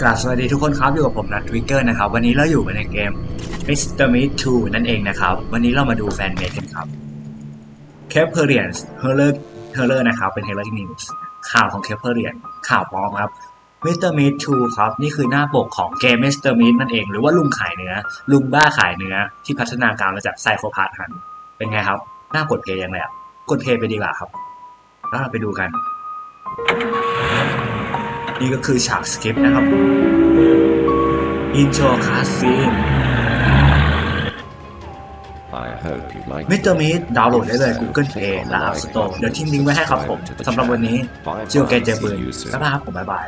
กราบสวัสดีทุกคนครับ อยู่กับผมนัททวิกเกอร์นะครับ วันนี้เราอยู่ในเกม Mr. Meat 2นั่นเองนะครับ วันนี้เรามาดูแฟนเมดกันครับ c a p e r i a n s h e r l e r h e r l e r นะครับ เป็น h e r l e r News ข่าวของ c a p e r i a n ข่าวปลอมครับ Mr. Meat 2ครับ นี่คือหน้าปกของเกม Mr. Meat นั่นเอง หรือว่าลุงขายเนื้อ ลุงบ้าขายเนื้อ ที่พัฒนาการมาจากไซโคพาร์ฮัน เป็นไงครับ หน่ากดเพย์ยังไงอะกดเพย์ไปดีกว่าครับ แล้วเราไปดูกัน นี่ก็คือฉากสคริปต์นะครับอินโทรคาสซีน I hope you like มิสเตอร์มีดดาวน์โหลดได้เลย Google Play และ App Store เดี๋ยวทิ้งลิงก์ไว้ให้ครับผมสำหรับวันนี้เจอกันเจอปืนบ๊ายบายครับผมบ๊ายบาย